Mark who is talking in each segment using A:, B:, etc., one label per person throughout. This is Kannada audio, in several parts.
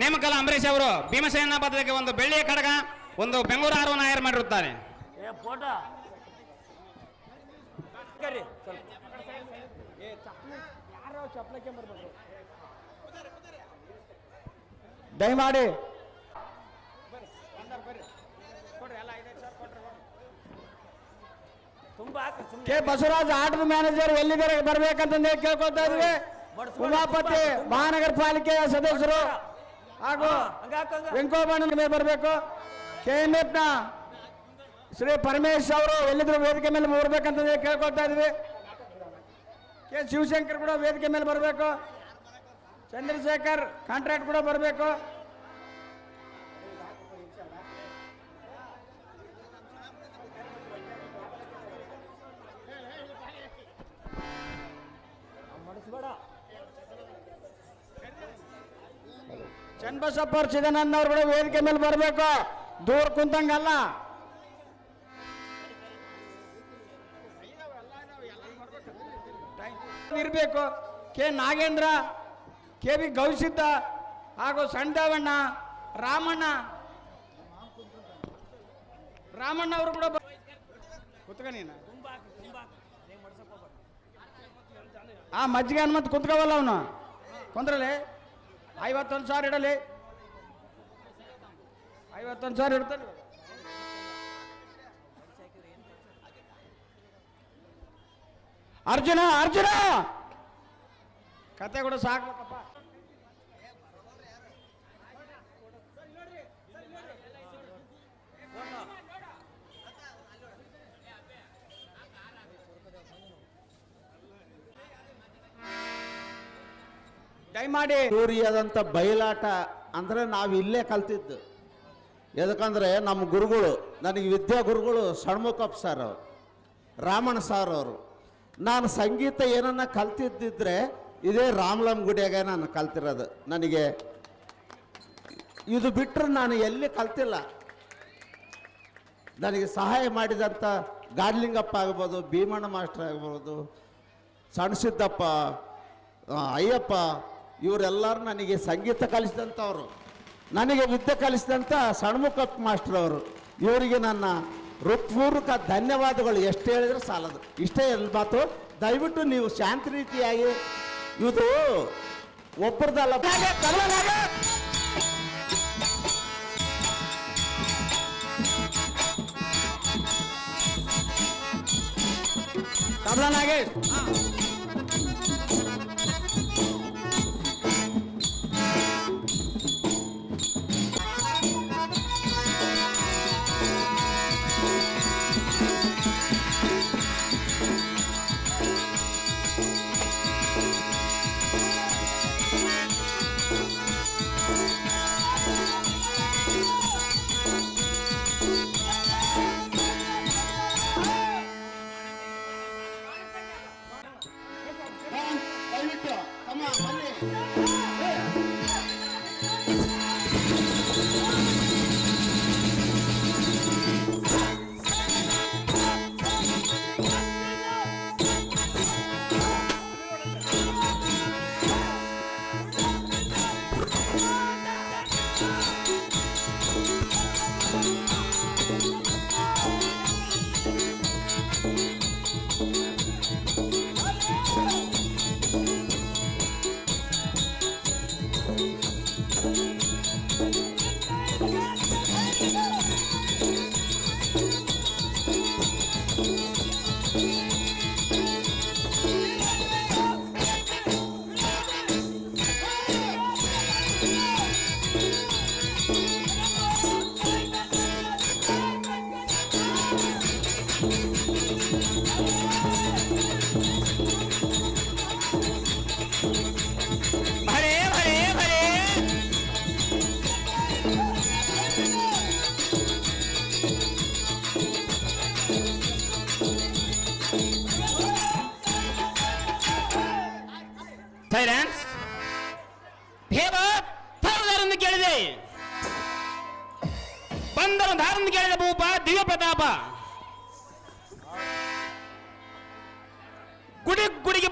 A: ನೇಮಕಲ ಅಂಬರೀಶ್ ಅವರು ಭೀಮಸೇನ ಪದಕ್ಕೆ ಒಂದು ಬೆಳ್ಳಿಯ ಕಡಗ ಒಂದು ಬೆಂಗಳೂರು ಆರವನ್ನು ಆಯರ್ ಮಾಡಿರುತ್ತಾರೆ.
B: ಏ ಫೋಟೋ. ಕರಿ ಸ್ವಲ್ಪ.
C: ದಯಮಾಡಿ. ಕೆ. ಬಸವರಾಜ್ ಆಟದ ಮ್ಯಾನೇಜರ್ ಎಲ್ಲಿದ್ದಾರೆ ಬರ್ಬೇಕಂತಂದೇ ಕೇಳ್ಕೊತಾ ಇದ್ವಿ ಉಮಾಪತಿ. ಮಹಾನಗರ ಪಾಲಿಕೆಯ ಸದಸ್ಯರು. ಹಾಗೂ. ವೆಂಕೋಬಣ್ಣನ ಮೇಲೆ ಬರಬೇಕು. ಕೆ ಎಂ ಎಫ್ನ ಶ್ರೀ ಪರಮೇಶ್ ಅವರು ಎಲ್ಲಿದ್ರು ವೇದಿಕೆ ಮೇಲೆ ಬರ್ಬೇಕಂತಂದೇ ಕೇಳ್ಕೊತಾ ಇದ್ದೀವಿ. ಕೆ ಶಿವಶಂಕರ್ ಕೂಡ ವೇದಿಕೆ ಮೇಲೆ ಬರಬೇಕು. ಚಂದ್ರಶೇಖರ್ ಕಾಂಟ್ರಾಕ್ಟ್ ಕೂಡ ಬರಬೇಕು. ಚನ್ನಬಸಪ್ಪ ಅವ್ರು ಚಿದಾನಂದ ಅವ್ರ ಕೂಡ ವೇದಿಕೆ ಮೇಲೆ ಬರಬೇಕು. ದೂರ ಕುಂತಂಗಲ್ಲ. ಇರಬೇಕು. K Nagendra, K V Gausidda ಹಾಗೂ ಸಂಡವಣ್ಣ, ರಾಮಣ್ಣ. ರಾಮಣ್ಣ ಅವರು ಕೂಡ ಬ- ಕುತ್ಕ ನೀನು.
B: ತುಂಬಾ ತುಂಬಾ ಹಾಕು ಏನ್ ಮಡ್ಸಕ್
C: ಆ ಮಜ್ಜಿಗೆ ಹನುಮಂತ ಕುತ್ಕೋವಲ್ಲ ಅವನು. ಕೊಂದ್ರಲ್ಲಿ ಐವತ್ತೊಂದು ಸಾವಿರ ಇಡಲಿ. ಐವತ್ತೊಂದು ಸಾವಿರ ಇಡ್ತಾನೆ. ಅರ್ಜುನ ಅರ್ಜುನ! ಕತೆ ಕೂಡ ಸಾಕ್ಬೇಕಪ್ಪ ದಯಮಾಡಿ
D: ಸೂರ್ಯದಂತ ಬಯಲಾಟ ಅಂದ್ರೆ ನಾವು ಇಲ್ಲೇ ಕಲ್ತಿದ್ದು. ಯಾಕಂದ್ರೆ ನಮ್ಮ ಗುರುಗಳು, ನನಗೆ ವಿದ್ಯಾ ಗುರುಗಳು ಷಣ್ಮುಖಪ್ಪ ಸರ್ ಅವರು, ರಾಮಣ್ಣ ಸರ್ ಅವರು. ನಾನು ಸಂಗೀತ ಏನನ್ನ ಕಲ್ತಿದ್ದಿದ್ರೆ ಇದೇ ರಾಮಲಮ್ ಗುಡಿಯಾಗ ನಾನು ಕಲ್ತಿರೋದು. ನನಗೆ ಇದು ಬಿಟ್ಟರೆ ನಾನು ಎಲ್ಲಿ ಕಲ್ತಿಲ್ಲ. ನನಗೆ ಸಹಾಯ ಮಾಡಿದಂಥ ಗಾಡ್ಲಿಂಗಪ್ಪ ಆಗ್ಬೋದು, ಭೀಮಣ್ಣ ಮಾಸ್ಟರ್ ಆಗ್ಬೋದು, ಸಣ್ಣ ಸಿದ್ದಪ್ಪ ಅಯ್ಯಪ್ಪ ಇವರೆಲ್ಲರೂ ನನಗೆ ಸಂಗೀತ ಕಲಿಸಿದಂಥವ್ರು, ನನಗೆ ವಿದ್ಯೆ ಕಲಿಸಿದಂಥ ಸಣ್ಮುಖ ಮಾಸ್ಟರ್ ಅವರು. ಇವರಿಗೆ ನನ್ನ ಹೃತ್ಪೂರ್ವಕ ಧನ್ಯವಾದಗಳು. ಎಷ್ಟು ಹೇಳಿದ್ರೆ ಸಾಲದು. ಇಷ್ಟೇ ಎಲ್ಲ ಮಾತು. ದಯವಿಟ್ಟು ನೀವು ಶಾಂತಿ ರೀತಿಯಾಗಿ ಇದು ಒಬ್ಬರದಲ್ಲ
C: ತಬಲಾ ನಾಗೇಶ್.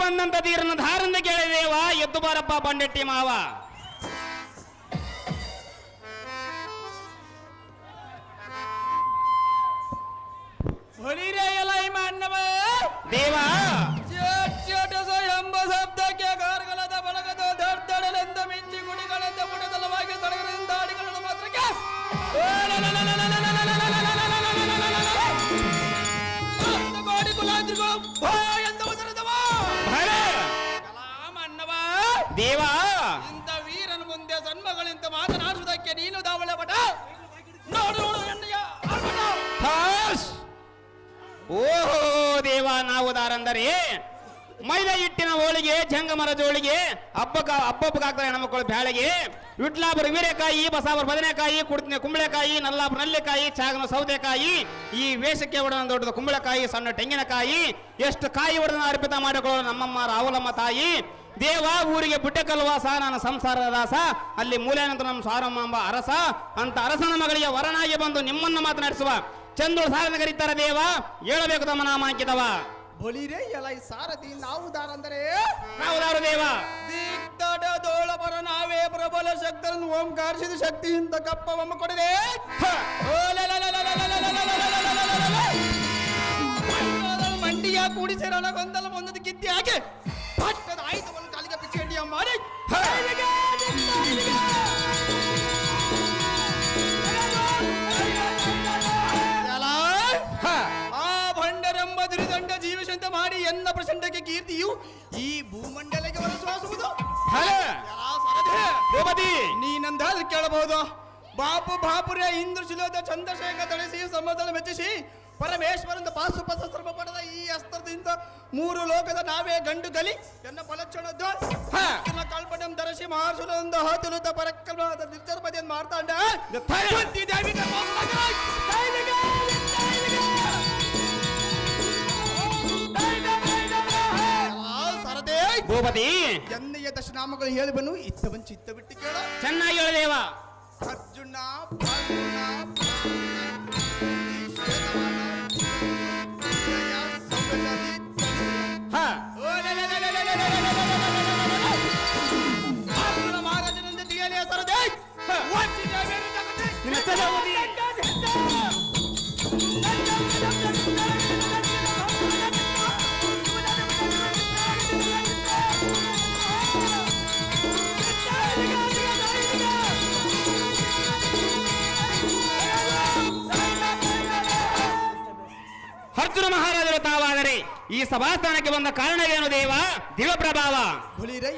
A: ಬಂದಂತ ತೀರನ ಧಾರಿಂದ ಕೇಳಿದೇವ ಎದ್ದು ಬಾರಪ್ಪ ಬಂಡೆಟ್ಟಿ ಮಾವ.
B: ಹೊಳಿರೇ ಎಲ್ಲ
A: ದೇವಾ ನಾವು ಮೈದಾ ಹಿಟ್ಟಿನ ಹೋಳಿಗೆ ಜಂಗಮರ ಜೋಳಿಗೆ ಹಬ್ಬಕ್ಕ ಹಬ್ಬಕ್ಕಾಗ್ತಾರೆ ಹೆಣ್ಮಕ್ಳು ಬ್ಯಾಳಿಗೆ. ವಿಟ್ಲಾಪುರ ವೀರೆಕಾಯಿ ಬಸಾಪುರ ಬದನೆಕಾಯಿ, ಕುಡ್ತಿನ ಕುಂಬಳಕಾಯಿ, ನಲ್ಲಾಪುರ ನಲ್ಲಿಕಾಯಿ, ಚಾಗನ ಸೌತೆಕಾಯಿ, ಈ ವೇಷಕ್ಕೆ ಒಡನ ದೊಡ್ಡದ ಕುಂಬಳಕಾಯಿ, ಸಣ್ಣ ತೆಂಗಿನಕಾಯಿ. ಎಷ್ಟು ಕಾಯಿ ಒಡನ ಅರ್ಪಿತ ಮಾಡಿಕೊಳ್ಳೋ ನಮ್ಮಮ್ಮ ರಾಹುಲಮ್ಮ ತಾಯಿ. ದೇವ, ಊರಿಗೆ ಬುಟ್ಟೆಕಲ್ವಾಸ ನಾನು ಸಂಸಾರದ ದಾಸ. ಅಲ್ಲಿ ಮೂಲೆಯಂತ ನಮ್ಮ ಸಾರಮ್ಮ ಎಂಬ ಅರಸ. ಅಂತ ಅರಸನ ಮಗಳಿಗೆ ವರನಾಗಿ ಬಂದು ನಿಮ್ಮನ್ನು ಮಾತನಾಡಿಸುವ. ಚಂದ್ರು ಸಾರನ ಕರೀತಾರ ದೇವ. ಹೇಳಬೇಕು ತಮ್ಮ ನಾಮ ಅಂಕಿತವ
B: ಬಲಿರೇ ಎಲೈ ಸಾರಥಿ ನಾವು ದಾರಂದರೆ
A: ನಾವುದಾರು ದೇವ
B: ದಿಗ್ದಡ ದೋಳಪರ ನಾವೇ ಪ್ರಬಲ ಶಕ್ತರನ್ನು ಓಂಕಾರಿಸಿದ ಶಕ್ತಿಯಿಂದ ಕಪ್ಪವಮ್ಮ ಕೊಡಿದೆ ಮಂಡಿಯ ಕೂಡಿಸಿರೋಣ ಗೊಂದಲ ಒಂದದ ಕಿತ್ತಿ ಹಾಕಿ ಪಟ್ಟದ ಒಂದು ಕಾಲಿಗೆ ಪಿಚ್ಚಿ ಮಾಡಿ ಎನ್ನ ಪ್ರಚಂಡಕ್ಕೆ ಕೀರ್ತಿಯು ಈ ಭೂಮಂಡಲಕ್ಕೆ ಸರದೆ.
A: ಭೂಪತಿ!
B: ನೀನಂದಾದ್ರೆ ಕೇಳಬಹುದು. ಬಾಪು ಬಾಪುರೇ ಇಂದ್ರ ಶಿಲೋದ ಚಂದ್ರಶೇಖರ ತಳಿಸಿ ಸಮತಲ ಮೆಚ್ಚಿಸಿ ಪರಮೇಶ್ವರಂದ ಪಾಸುಪಸ್ತ್ರ ಪಡೆದ ಈ ಅಸ್ತ್ರದಿಂದ ಮೂರು ಲೋಕದ ನಾವೇ ಗಂಡು ಗಲಿ ಎನ್ನ ಫಲಕ್ಷಣದ್ದು
A: ಹ.
B: ಕಲ್ಪನೆ ಧರಿಸಿ ಮಹಾಸುರದಿಂದ ಹಾತುಲುತ ಪರಕ್ರಮದ ನಿರ್ಜರಪದಿಯನ್ನು
A: ಭೂಪತಿ.
B: ಎನ್ನೆಯ ದಶನಾಮಗಳು ಹೇಳಿ ಬನ್ನು ಇತ್ತವನ್ ಚಿತ್ತ ಬಿಟ್ಟು ಕೇಳ.
A: ಚೆನ್ನಾಗಿ ಹೇಳದೇವ
B: ಅರ್ಜುನ ಅರ್ಜುನ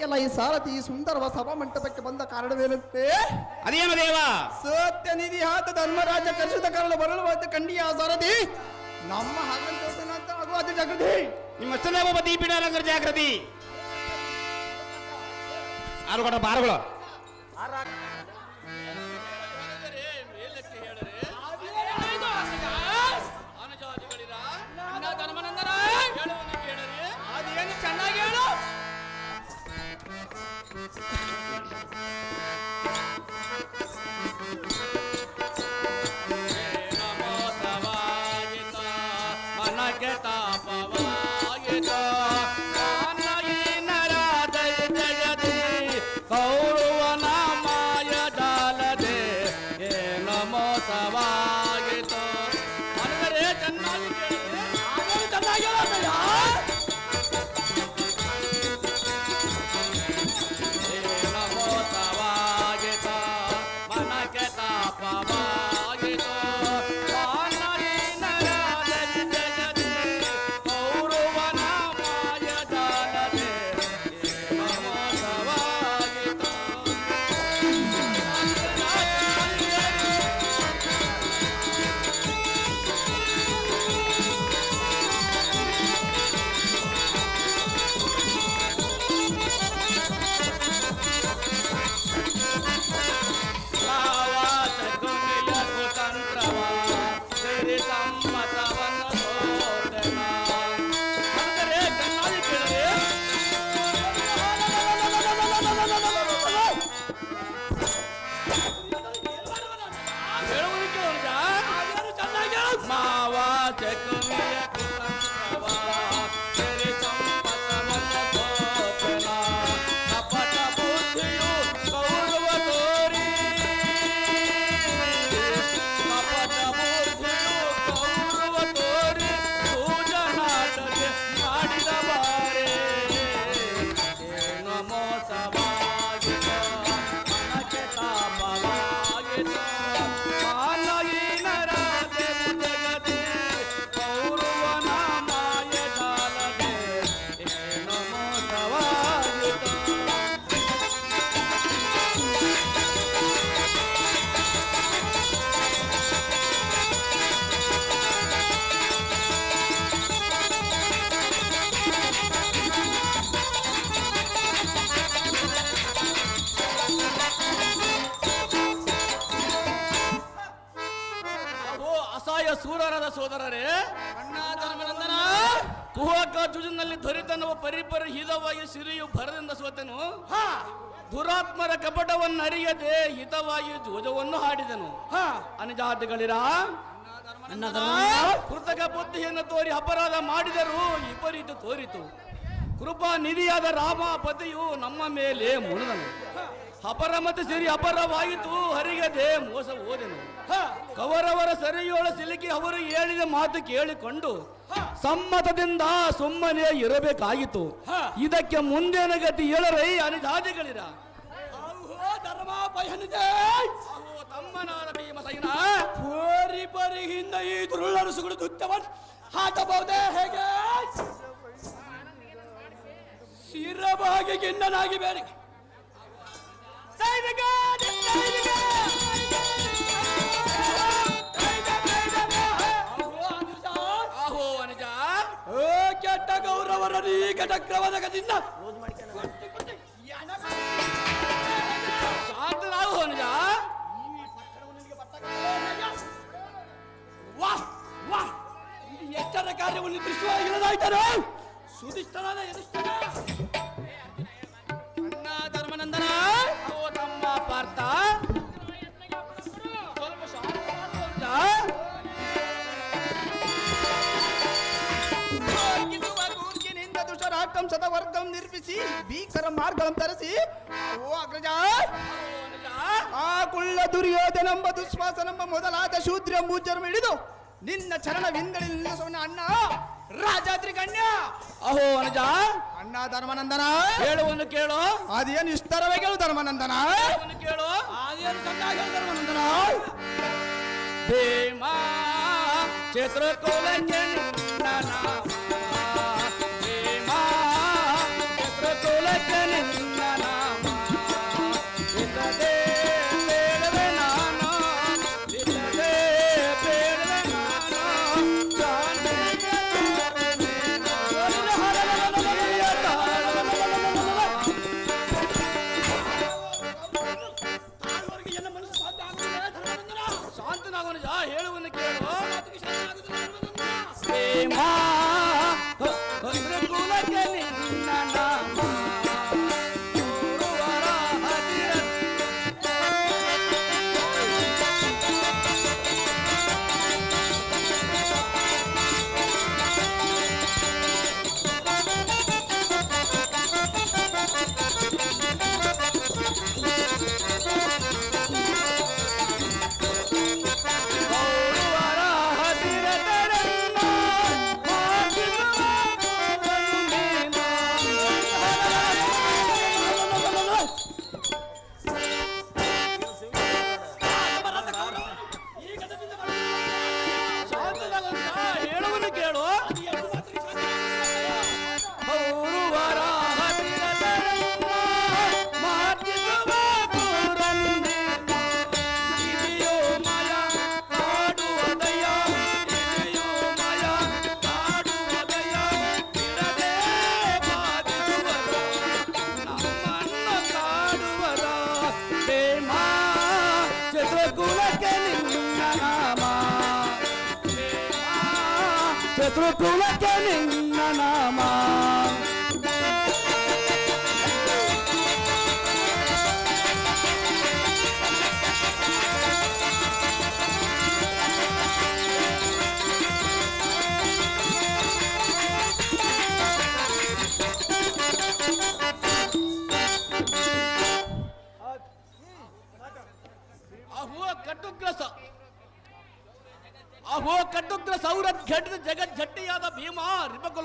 B: ಎಲ್ಲ ಈ ಸಾರಥಿ ಈ ಸುಂದರವ ಸಭಾ ಮಂಟಪಕ್ಕೆ ಬಂದ ಕಾರಣವೇನಂತೆ?
A: ಅದೇನು ದೇವ?
B: ಸತ್ಯ ನಿಧಿ ಹಾತ ಧರ್ಮರಾಜ ಕರ್ಷಿತ ಕಾರಣ ಬರಲು ಬಂದ ಕಂಡಿಯ ಸಾರಥಿ. ನಮ್ಮ ಹಾಗಂತ ಆಗುವ ಜಾಗೃತಿ.
A: ನಿಮ್ಮ ಚಂದ್ರ ಭೂಪತಿ ಪೀಠಾಲಂಕರ ಜಾಗೃತಿ. ಆರು ಕೊಡ ಬಾರುಗಳು
E: जग ಜುಜುನಲ್ಲಿ ದೊರೆತನವ ಪರಿಪರ ಹಿತವಾಗಿ ಸಿರಿಯು ಭರದಿಂದ ಸೋತನು. ದುರಾತ್ಮರ ಕಪಟವನ್ನು ಅರಿಯದೆ ಹಿತವಾಗಿ ಧ್ವಜವನ್ನು ಹಾಡಿದನು. ಅನುಜಾತಿಗಳಿರ? ಕೃತಕ ಬುದ್ಧಿಯನ್ನು ತೋರಿ ಅಪರಾಧ ಮಾಡಿದರು ವಿಪರೀತ ತೋರಿತು. ಕೃಪಾ ನಿಧಿಯಾದ ರಾಮ ಪತಿಯು ನಮ್ಮ ಮೇಲೆ ಮುಳುದನು ಅಪರ ಮತ್ತು ಸಿರಿ ಅಪರವಾಯಿತು ಹರಿಗದೆ ಮೋಸ ಹೋದೆನು. ಕವರವರ ಸರಿಯೋಳ ಸಿಲುಕಿ ಅವರು ಹೇಳಿದ ಮಾತು ಕೇಳಿಕೊಂಡು ಸಮ್ಮತದಿಂದ ಸುಮ್ಮನೆ ಇರಬೇಕಾಗಿತ್ತು. ಇದಕ್ಕೆ ಮುಂದೇನ ಗತಿ ಹೇಳರೈ ಅನಿಜಾತಿಗಳಿರ ತಮ್ಮನಾದ ಭೀಮಸೈನ
F: ಪರಿ ಹಿಂದ ಈ ದುರುಳರಸುಗಳು ದುತ್ತವನ್ನು ಹಾಕಬಹುದೇ ಹೇಗೆ? ಶಿರವಾಗಿ ಗಿಂಡನಾಗಿ ಬೇರೆ. ಸೈನಿಕ! ಗೌರವರ ನೀಕ ಚಕ್ರವದಕದಿಂದ
E: ಶಾಂತರಾಗು ಅನುಜ
F: ವಾಹ್ ವಾಹ್ ಎಷ್ಟರ ಕಾರ್ಯವನ್ನು ದೃಶ್ಯವಾಗಿ ಇಲ್ಲದಾಯ್ತಾರೋ ಸುಧಿಷ್ಠನಾದ ಎದುಷ್ಟನ
B: ದುಷ್ಟರಾಟಂ ಸದವರ್ಗಂ ನಿರ್ಮಿಸಿ ಭೀಕರ ಮಾರ್ಗಂ ತರಿಸಿ ಓ ಅಗ್ರಜ! ಆ ಕುಳ್ಳ ದುರ್ಯೋಧನೆಂಬ ದುಶ್ವಾಸನೆಂಬ ಮೊದಲಾದ ಶೂದ್ರ ಮೂರ್ಜರು ಹಿಡಿದು ನಿನ್ನ ಚರಣವಿಂದಳಿ ನಿಲ್ಲಿಸೋಣ ಅಣ್ಣ. ರಾಜಾತ್ರಿ ಕಣ್ಯ
E: ಅಹೋ ಅನುಜ!
B: ಅಣ್ಣ ಧರ್ಮನಂದನ!
E: ಹೇಳುವನ್ನು ಕೇಳು.
B: ಅದೇನು ಇಷ್ಟರವೇ ಕೇಳು ಧರ್ಮನಂದನ!
E: ಕೇಳು.
F: ಅದೇನು ಸಣ್ಣಾಗಿ ಧರ್ಮನಂದನ!
E: ಭೀಮ ಚಿತ್ರಕುಲಕ್ಕೆ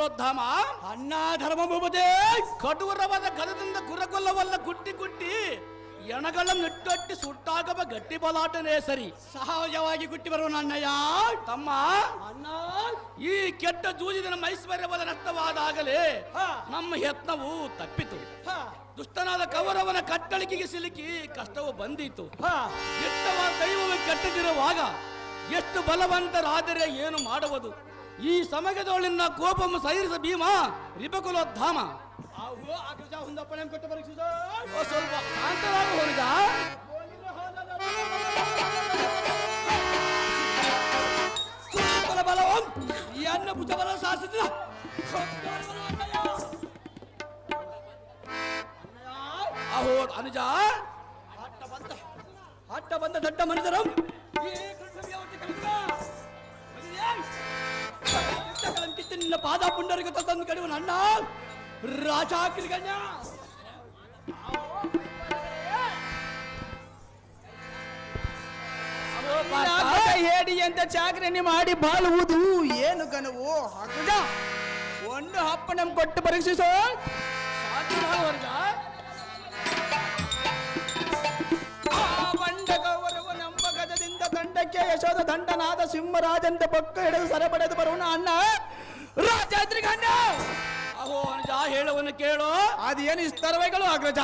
E: ರಿಪಕುಲೋದ್ಧಾಮ
F: ಅಣ್ಣ ಧರ್ಮ ಭೂಪತೆ
E: ಕಟುವರವಾದ ಗದದಿಂದ ಕುರಗೊಲ್ಲವಲ್ಲ ಗುಟ್ಟಿ ಗುಟ್ಟಿ. ಎಣಗಳನ್ನು ಇಟ್ಟೊಟ್ಟಿ ಸುಟ್ಟಾಗಬ ಗಟ್ಟಿ ಬಲಾಟನೇ ಸರಿ.
F: ಸಹಜವಾಗಿ ಗುಟ್ಟಿ ಬರುವ ಅಣ್ಣಯ್ಯ.
E: ತಮ್ಮ.
F: ಅಣ್ಣ
E: ಈ ಕೆಟ್ಟ ಜೂಜಿನ ನಮ್ಮ ಐಶ್ವರ್ಯವದ ನಷ್ಟವಾದಾಗಲೇ. ನಮ್ಮ ಯತ್ನವು ತಪ್ಪಿತು. ದುಷ್ಟನಾದ ಕೌರವನ ಕಟ್ಟಳಿಕೆಗೆ ಸಿಲುಕಿ ಕಷ್ಟವು ಬಂದಿತು. ಕೆಟ್ಟವ ದೈವವು ಕೆಟ್ಟದಿರುವಾಗ ಎಷ್ಟು ಬಲವಂತರಾದರೆ ಏನು ಮಾಡುವುದು? ಈ ಸಮಗದೊಳಿನ ಕೋಪము ಸೈರಿಸ ಭೀಮ ರಿಪಕುಲೋದ್ಧಾಮ
F: ಧಾಮ. ಅಗ್ರಜ
E: ಓ ಸ್ವಲ್ಪ ಈ ಶಾಸಿತ ಅಹೋ ಅನುಜ. ಹಟ್ಟ ಬಂದ ಹಟ್ಟ ಬಂದ కనిపిస్తే నిన్న ಪುಂಡರಿಗೆ పుండరికతో తందు కడుగు నన్నా రాజాకిలు
B: ಹೇಳಿ ಅಂತ ಚಾಕರಿನಿ ಮಾಡಿ ಬಾಳುವುದು ಏನು ಕನವು ಒಂದು ಹಪ್ಪ ನಮ್ ಕೊಟ್ಟು ಪರೀಕ್ಷಿಸೋ
E: ಸಾಧ್ಯ
B: ಯಶೋದ ದಂಡನಾದ ಸಿಂಹರಾಜಂತ ಪಕ್ಕ ಹಿಡಿದು ಸರ ಪಡೆದು ಬರುವನ ಅಣ್ಣ. ರಾಜಾದ್ರಿಗಣ್ಣ
E: ಅಹೋ, ಅನುಜ ಹೇಳುವನು ಕೇಳು.
B: ಅದೇನು ಇಸ್ತರವೆಗಳು ಅಗ್ರಜ?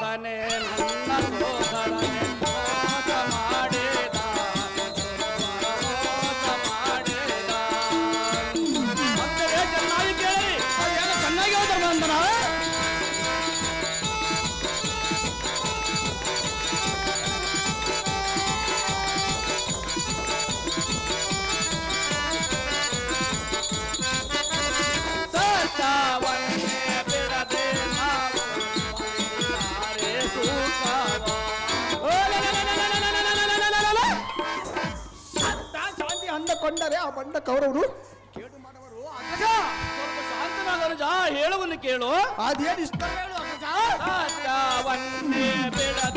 B: तने ಬಂಡ ಕೌರವರು? ಕೇಡು ಮಾಡವರು ಅಗ್ರಜ
E: ಸ್ವಲ್ಪ ಶಾಂತನಾದ ಅನುಜ ಹೇಳುವನ್ನು ಕೇಳು.
B: ಅದೇನು ಇಷ್ಟ? ಹೇಳು
E: ಸತ್ಯವನ್ನೇ ಬಿಡದೆ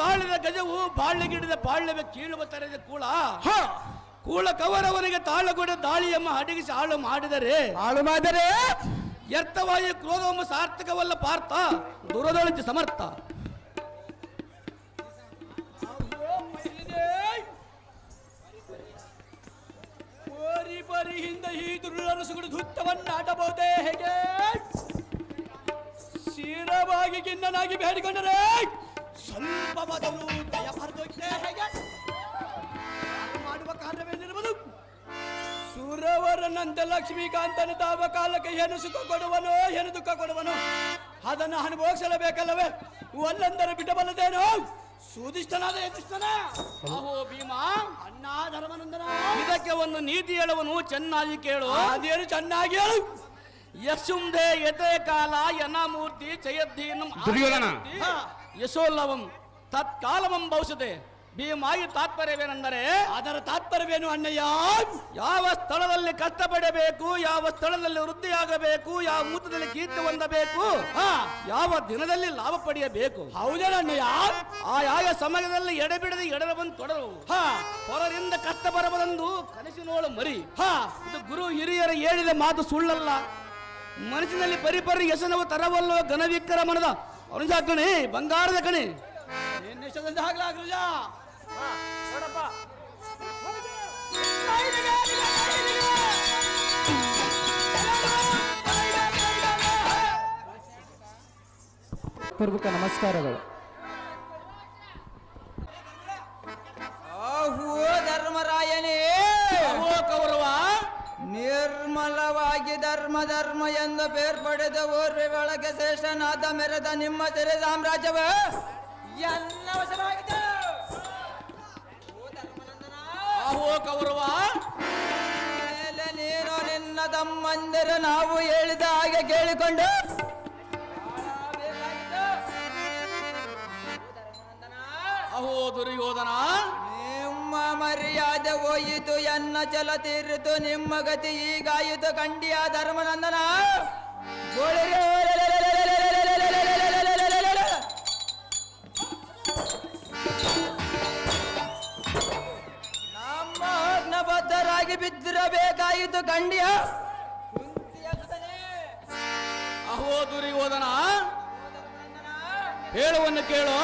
E: ತಾಳಿದ ಗಜವು ಬಾಳ್ಯಗಿಡಿದ ಬಾಳ್ಯವೇ ಕೀಳುವ ತರದ ಕೂಳ. ಕೂಳ ಕವರವರಿಗೆ ತಾಳಗೊಡ ದಾಳಿಯಮ್ಮ ಅಡಗಿಸಿ ಹಾಳು ಮಾಡಿದರೆ.
B: ಹಾಳು ಮಾಡಿದರೆ?
E: ವ್ಯರ್ಥವಾಗಿ ಕ್ರೋಧವಮ್ಮ ಸಾರ್ಥಕವಲ್ಲ ಪಾರ್ಥ ದುರದೊಳಿಸಿ ಸಮರ್ಥ.
F: ಬರಿ ಹಿಂದೆ ಈ ದುರ್ಲರಸುಗಳು ಧುತ್ತವನ್ನಾಡಬಹುದೇ ಹೇಗೆ? ಶಿರವಾಗಿ ಗಿನ್ನನಾಗಿ ಬೇಡಿಕೊಂಡರೆ? ಸ್ವಲ್ಪ ಮೊದಲು ದಯ ಬರೆದೋಗಿದೆ ಹೇಗೆ? ಮಾಡುವ ಕಾರ್ಯವೇನಿರುವುದು ಸುರವರನಂತ ಲಕ್ಷ್ಮೀಕಾಂತನ ತಾವ ಕಾಲಕ್ಕೆ ಏನು ಸುಖ ಕೊಡುವನೋ ಏನು ದುಃಖ ಕೊಡುವನೋ ಅದನ್ನು ಅನುಭವಿಸಲೇಬೇಕಲ್ಲವೇ? ಒಲ್ಲಂದರೆ ಬಿಡಬಲ್ಲದೇನೋ? ಸುದಿಷ್ಟನಾದ ಎದುಷ್ಟನ
E: ಅಹೋ ಭೀಮಾ!
F: ಅಣ್ಣ ಧರ್ಮನಂದನ
E: ಇದಕ್ಕೆ ಒಂದು ನೀತಿ ಹೇಳುವನು ಚೆನ್ನಾಗಿ ಕೇಳು.
F: ಅದೇನು ಚೆನ್ನಾಗಿ ಹೇಳು?
E: ಯಶುಂಧೆ ಯತೆ ಕಾಲ ಯನಮೂರ್ತಿ ಜಯದ್ದೀನಂ
A: ದುರ್ಯೋಧನ.
E: ಯಶೋಲ್ಲವಂ ತತ್ಕಾಲವಂ ಬಹುಶತೆ ಭೀಮಾಗಿ ತಾತ್ಪರ್ಯವೇನೆಂದರೆ
F: ಅದರ ತಾತ್ಪರ್ಯವೇನು ಅಣ್ಣಯ್ಯ?
E: ಯಾವ ಸ್ಥಳದಲ್ಲಿ ಕಷ್ಟಪಡಬೇಕು ಯಾವ ಸ್ಥಳದಲ್ಲಿ ವೃದ್ಧಿಯಾಗಬೇಕು ಯಾವ ಮೂತ್ರದಲ್ಲಿ ಕೀರ್ತಿ ಹೊಂದಬೇಕು
F: ಹಾ.
E: ಯಾವ ದಿನದಲ್ಲಿ ಲಾಭ ಪಡೆಯಬೇಕು.
F: ಹೌದೇನ ಅಣ್ಣಯ್ಯ?
E: ಆ ಯಾವ ಸಮಯದಲ್ಲಿ ಎಡೆಬಿಡದೆ ಎಡರ ಬಂದು ತೊಡರು.
F: ಹಾ.
E: ಹೊರರಿಂದ ಕಷ್ಟ ಬರಬದಂದು ಕನಸಿನೋಳು ಮರಿ.
F: ಹಾ.
E: ಇದು ಗುರು ಹಿರಿಯರು ಹೇಳಿದ ಮಾತು ಸುಳ್ಳಲ್ಲ. ಮನಸ್ಸಿನಲ್ಲಿ ಪರಿಪರಿ ಯಶನವು ತರವಲ್ಲೋ ಘನವಿಕ್ರಮಣದ ಅವನಿಂದ ಕಣಿ ಬಂಗಾರದ ಕಣಿ.
G: ನಿಶ್ಚದಿಂದ ನಮಸ್ಕಾರಗಳು.
B: ಎಂದು ಬೇರ್ಪಡೆದ ಓರ್ವೆ ಒಳಗೆ ಶ್ರೇಷ್ಠನಾದ ಮೆರೆದ ನಿಮ್ಮ ತೆರೆ ಸಾಮ್ರಾಜ್ಯವ ಎಲ್ಲ ವಶವಾಗಿದೆ
E: ಅಹೋ ಕೌರವ.
B: ಮೇಲೆ ನೀನು ನಿನ್ನ
G: ತಮ್ಮಂದಿರ ನಾವು ಹೇಳಿದ ಹಾಗೆ ಕೇಳಿಕೊಂಡು
E: ಅಹೋ ದುರ್ಯೋಧನ.
G: ನಿಮ್ಮ ಮರ್ಯಾದೆ ಹೋಯಿತು ಎನ್ನ ಚಲ ತೀರಿತು ನಿಮ್ಮ ಗತಿ ಈಗಾಯಿತು ಕಂಡಿಯ ಧರ್ಮನಂದನ ನಮ್ಮ ಅಗ್ನಬದ್ಧರಾಗಿ ಬಿದ್ದಿರಬೇಕಾಯಿತು ಕಂಡಿಯ
E: ಅಹೋ ದುರ್ಯೋಧನ ಹೇಳುವನ್ನು ಕೇಳು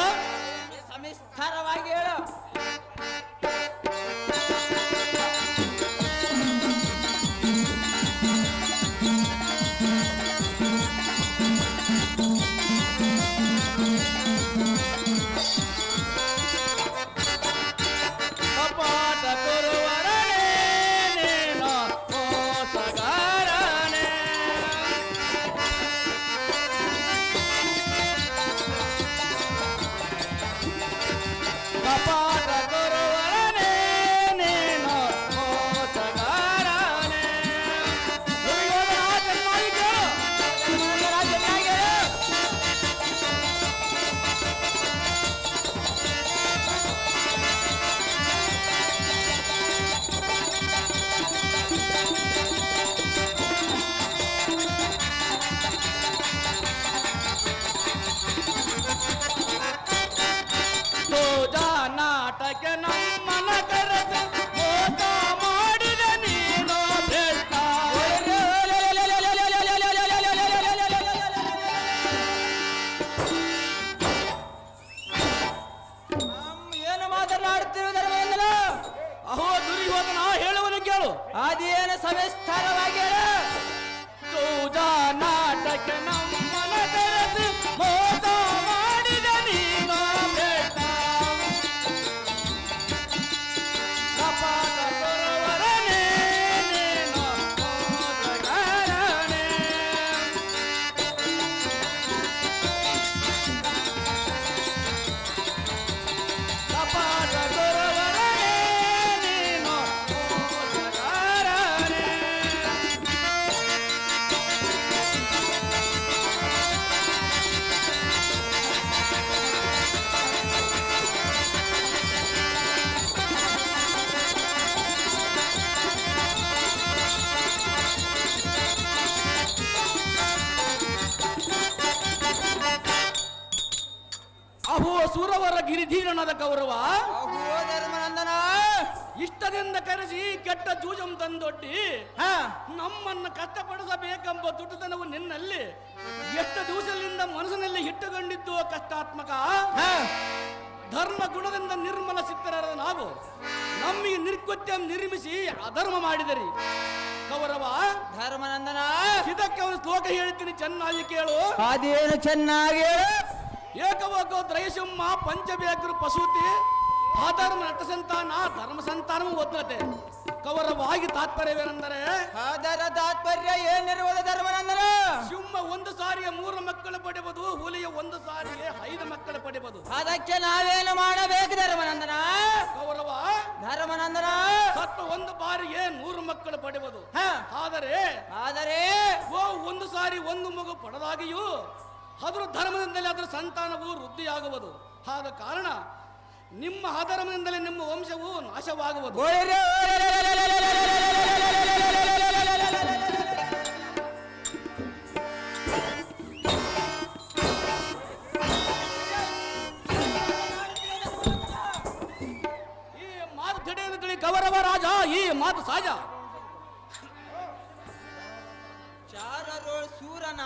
E: ಸುರವರ ಗಿರಿಧೀರನದ ಗೌರವ.
G: ಧರ್ಮನಂದನ.
E: ಇಷ್ಟದಿಂದ ಕರೆಸಿ ಕೆಟ್ಟ ಜೂಜಂ ತಂದೊಡ್ಡಿ.
G: ಹಾ.
E: ನಮ್ಮನ್ನ ಕಷ್ಟಪಡಿಸಬೇಕೆಂಬ ದುಡ್ಡುತನವು ನಿನ್ನಲ್ಲಿ. ಎಷ್ಟು ದಿವಸದಿಂದ ಮನಸ್ಸಿನಲ್ಲಿ ಇಟ್ಟುಕೊಂಡಿದ್ದು ಕಷ್ಟಾತ್ಮಕ.
G: ಹಾ.
E: ಧರ್ಮ ಗುಣದಿಂದ ನಿರ್ಮಲ ಸಿದ್ಧರಾದ ನಾವು. ನಮಗೆ ನಿರ್ಕೃತ್ಯ ನಿರ್ಮಿಸಿ ಅಧರ್ಮ ಮಾಡಿದರಿ. ಕೌರವ
G: ಧರ್ಮನಂದನ.
E: ಇದಕ್ಕೆ ಅವನು ಶ್ಲೋಕ ಹೇಳ್ತೀನಿ ಚೆನ್ನಾಗಿ ಕೇಳು.
G: ಅದೇನು ಚೆನ್ನಾಗಿ ಹೇಳು
E: ಏಕವಾಗೋ ದ್ರೈಸಿಂಹ ಪಂಚಬೇಕರು ಪಶುತಿ ಆಧರ್ಮ ನಟ ಸಂತಾನ ಧರ್ಮ ಸಂತಾನವೂ ಒದ್ದತೆ ಕೌರವಾಗಿ ತಾತ್ಪರ್ಯವೇನೆಂದರೆ
G: ಆಧಾರ ತಾತ್ಪರ್ಯ ಏನಿರುವುದು ಧರ್ಮನಂದರ?
E: ಸಿಂಹ ಒಂದು ಸಾರಿಗೆ ಮೂರು ಮಕ್ಕಳು ಪಡೆಯಬಹುದು ಹುಲಿಯ ಒಂದು ಸಾರಿಗೆ ಐದು ಮಕ್ಕಳು ಪಡೆಯಬಹುದು
G: ಅದಕ್ಕೆ ನಾವೇನು ಮಾಡಬೇಕು ಧರ್ಮನಂದನ?
E: ಕೌರವ
G: ಧರ್ಮನಂದನ?
E: ಸತ್ತು ಒಂದು ಬಾರಿಗೆ ನೂರು ಮಕ್ಕಳು ಪಡೆಯಬಹುದು
G: ಹಾ.
E: ಆದರೆ
G: ಆದರೆ
E: ಓ ಒಂದು ಸಾರಿ ಒಂದು ಮಗು ಪಡೆದಾಗಿಯೂ ಅದರ ಧರ್ಮದಿಂದಲೇ ಅದರ ಸಂತಾನವು ವೃದ್ಧಿಯಾಗುವುದು. ಆದ ಕಾರಣ ನಿಮ್ಮ ಅಧರ್ಮದಿಂದಲೇ ನಿಮ್ಮ ವಂಶವು ನಾಶವಾಗುವುದು. ಈ ಮಾತು ಕೌರವ ರಾಜ, ಈ ಮಾತು ಸಹಜ.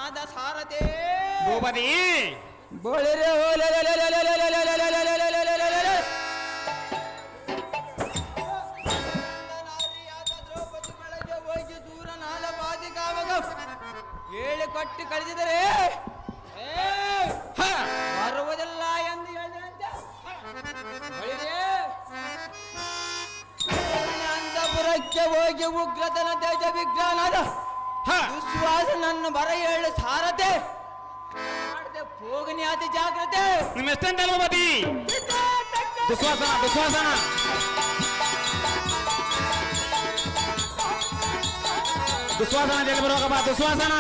G: ಸೂರನಾದ ಲ
A: ಭೂಪತಿ
G: ಬೋಳಿರೆ ಹೇಳಿ ಕೊಟ್ಟು ಕಳಿಸಿದರೆ
A: ಹ,
G: ಬರುವುದಿಲ್ಲ ಎಂದು ಹೇಳಿದಂತೆ. ಅಂತಪುರಕ್ಕೆ ಹೋಗಿ ಉಗ್ರತನ ತೇಜ ವಿಜ್ಞಾನದ
A: ಹ.
G: ನನ್ನ ಬರ ಹೇಳು ಸಾರತೆ ಮಾಡದೆ ಹೋಗನಿ ಆದ ಜಾಗ್ರತೆ.
A: ನಿಮ್ಮ ಎಷ್ಟಂತ ಭೂಪತಿ ದುಶ್ವಾಸನ ದುಶ್ವಾಸನ ದುಶ್ವಾಸನ ಜಲ್ಲಿ ಬರೋಕಪ್ಪ ದುಶ್ವಾಸನ